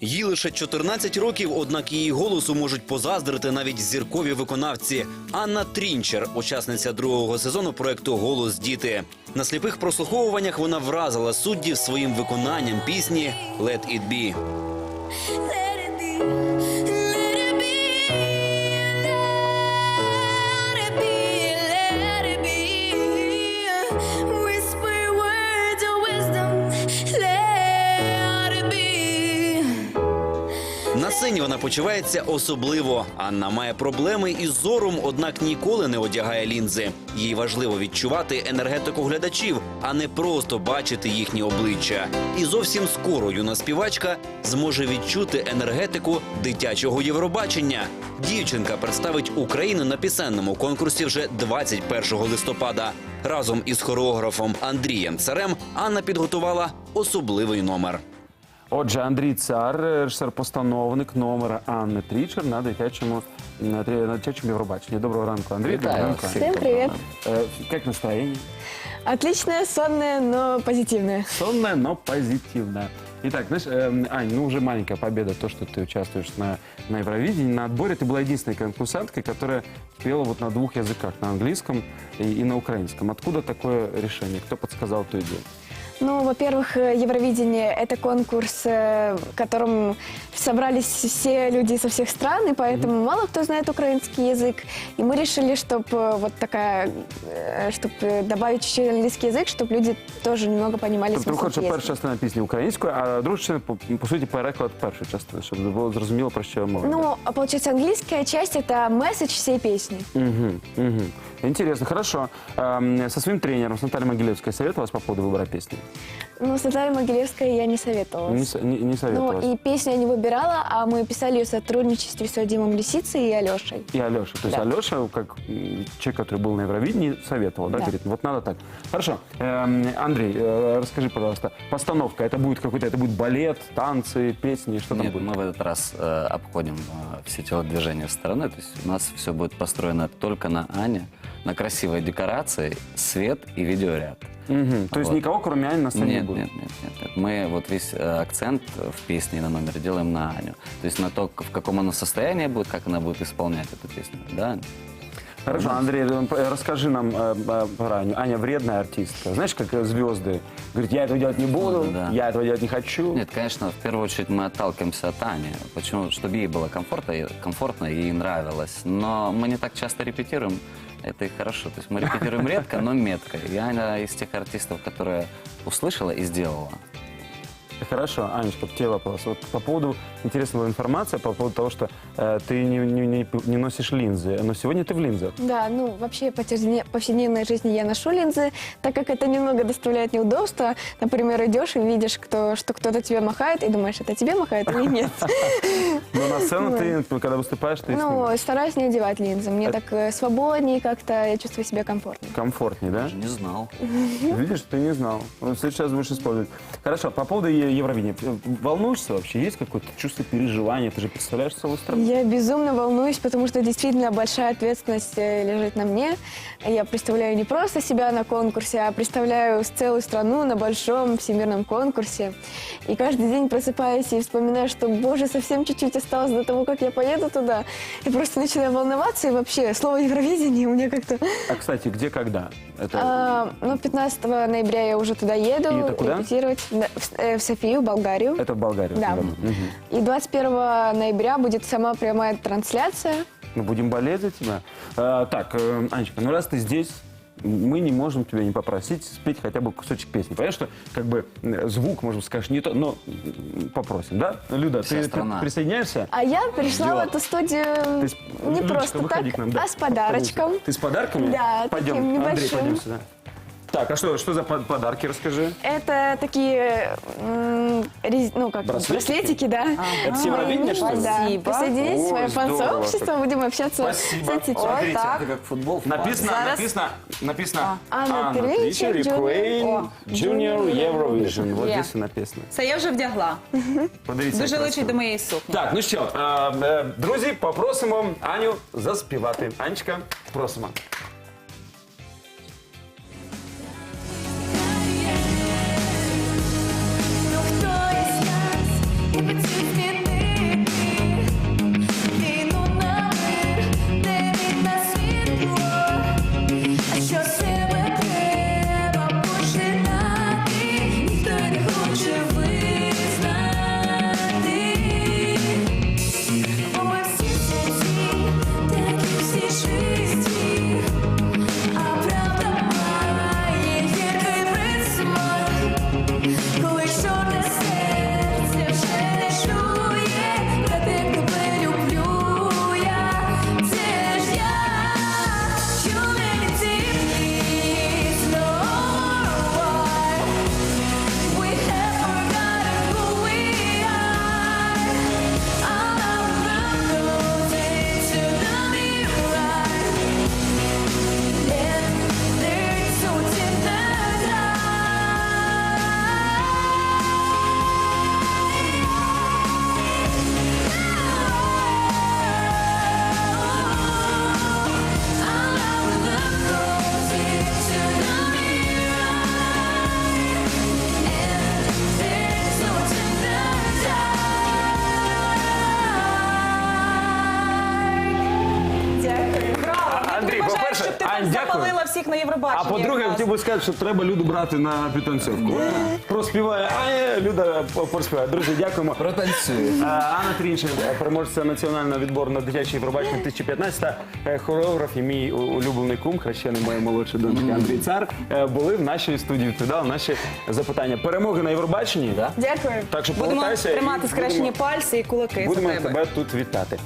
Їй лише 14 років, однак її голосу можуть позаздрити навіть зіркові виконавці. Анна Трінчер, учасниця другого сезону проекту Голос діти. На сліпих прослуховуваннях вона вразила суддів своїм виконанням пісні «Let it be». На вона почувається особливо. Анна має проблеми із зором, однак ніколи не одягає лінзи. Їй важливо відчувати енергетику глядачів, а не просто бачити їхні обличчя. І зовсім скоро юна співачка зможе відчути енергетику дитячого Євробачення. Дівчинка представить Україну на пісенному конкурсі вже 21 листопада. Разом із хореографом Андрієм Царем Анна підготувала особливий номер. Отже, Андрій Цар, режисер-постановник номера Анни Трічер на дитячому на трі- на дитячому Євробаченні. Доброго ранку, Андрій. Доброго ранку. Всем привет. Э, Как настроение? Отличная, сонная, но позитивная. Сонное, но позитивное. Итак, знаешь, эм, Ань, ну уже маленькая победа, то, что ты участвуешь на, на Евровидении. На отборе ты была единственной конкурсанткой, которая пела вот на двух языках, на английском и, и на украинском. Откуда такое решение? Кто подсказал эту идею? Ну, во-первых, э, Евровидение – это конкурс, э, в котором собрались все люди со всех стран, и поэтому мало кто знает украинский язык. И мы решили, чтобы вот такая, чтобы добавить чуть-чуть английский язык, чтобы люди тоже немного понимали Тобто ви смысл хочете песни. перша частина пісні українською, а друга частина, по, по суті, переклад першої частини, щоб було зрозуміло, про що мова. Ну, а получается, английская часть – это месседж всей песни. Угу, угу. Интересно, хорошо. Эм, со своим тренером, с Натальей Могилевской, советовалась по поводу выбора песни? Ну, с Натальей Могилевской я не советовалась. Не, с- не, не Ну, советовалась. и песню я не выбирала, а мы писали ее в сотрудничестве с Вадимом Лисицей и Алешей. И Алеша. То есть Да. Алеша, как м, человек, который был на Евровидении, советовал, да, Да. говорит, вот надо так. Хорошо. Эм, Андрей, э, расскажи, пожалуйста, постановка, это будет какой-то, это будет балет, танцы, песни, что там Нет, будет? мы в этот раз э, обходим э, все телодвижения стороны. То есть у нас все будет построено только на Ане, на красивой декорации, свет и видеоряд. Мгм. То есть Вот. никого, кроме Ани, на сцене не Нет, будет? нет, нет, нет, нет. Мы вот весь э, акцент в песне и на номере делаем на Аню. То есть на то, в каком она состоянии будет, как она будет исполнять эту песню. Да? Хорошо, Андрей, э, расскажи нам э, э, про Аню. Аня вредная артистка. Знаешь, как звезды. Говорит, я этого делать не буду, Ну, да. я этого делать не хочу. Нет, конечно, в первую очередь мы отталкиваемся от Ани. Почему? Чтобы ей было комфортно, комфортно и ей нравилось. Но мы не так часто репетируем. Это и хорошо. То есть мы репетируем редко, но метко. И Аня из тех артистов, которые услышала и сделала. Хорошо, Анечка, тебе вопрос. Вот по поводу интересного информации, по поводу того, что э, ты не, не- не- не носишь линзы, но сегодня ты в линзах. Да, ну вообще по повседне- повседневной жизни я ношу линзы, так как это немного доставляет неудобства. Например, идешь и видишь, кто, что кто-то тебе махает, и думаешь, это тебе махает или нет. Но на сцену ты, когда выступаешь, ты Ну, стараюсь не одевать линзы. Мне Это- так э, свободнее как-то, я чувствую себя комфортнее. комфортнее, да? Не знал. Видишь, ты не знал. Вот сейчас будешь использовать. Хорошо, по поводу Е- Евровидения. Волнуешься вообще? Есть какое-то чувство переживания? Ты же представляешь целую страну. Я безумно волнуюсь, потому что действительно большая ответственность э, лежит на мне. Я представляю не просто себя на конкурсе, а представляю целую страну на большом всемирном конкурсе. И каждый день просыпаюсь и вспоминаю, что, боже, совсем чуть-чуть осталось до того, как я поеду туда. И просто начинаю волноваться, и вообще слово Евровидение у меня как-то... А, кстати, где, когда? Это... А, ну, 15 ноября я уже туда еду И это куда? репетировать. В, э, в Софию, Болгарию. Это в Болгарии. Да. И 21 ноября будет сама прямая трансляция. Мы будем болеть за тебя. А, так, э, Анечка, ну раз ты здесь, мы не можем тебя не попросить спеть хотя бы кусочек песни. Понимаешь, что как бы э, звук, может быть, скажешь не то, но попросим, да? Люда, Вся ты, ты присоединяешься? А я пришла Ждёт. в эту студию Ты с- не Людочка, просто так, нам, да. а с подарочком. Ты с подарками? Да, Пойдем, таким Андрей, небольшим. пойдем сюда. Так, а что, что за под- подарки, расскажи? Это такие, м, рез- ну как, Браслетики? браслетики, да. Это с Евровидения, что ли? Да, Спасибо. присоединитесь в здорово фан-сообщество, будем общаться Спасибо. в соцсетях. Смотрите, так. Это как футбол. Написано, Зараз. написано, написано Анна Тринчер, Ukraine, Junior Eurovision. Вот здесь и написано. Це я вже вдягла. Подивіться, Дуже личить до моєї сукні. Так, ну що, е, е, друзі, попросимо Аню заспівати. Анечка, просимо. Всіх на А по-друге, я якраз. хотів би сказати, що треба Люду брати на підтанцьовку. Проспіває, а е, Люда проспіває. Друзі, дякуємо. Протанцює. Е, Анна Трінчер, переможця національного відбору на дитяче Євробачення 2015, е, хореограф і мій у- улюблений кум, хрещений моєї молодшої доньки Андрій Цар, е, були в нашій студії, відповідали наші запитання. Перемоги на Євробаченні. Дякую. Так що Будемо повертайся. і тримати скрещені будемо- пальці і кулаки Будемо тебе. тебе тут вітати.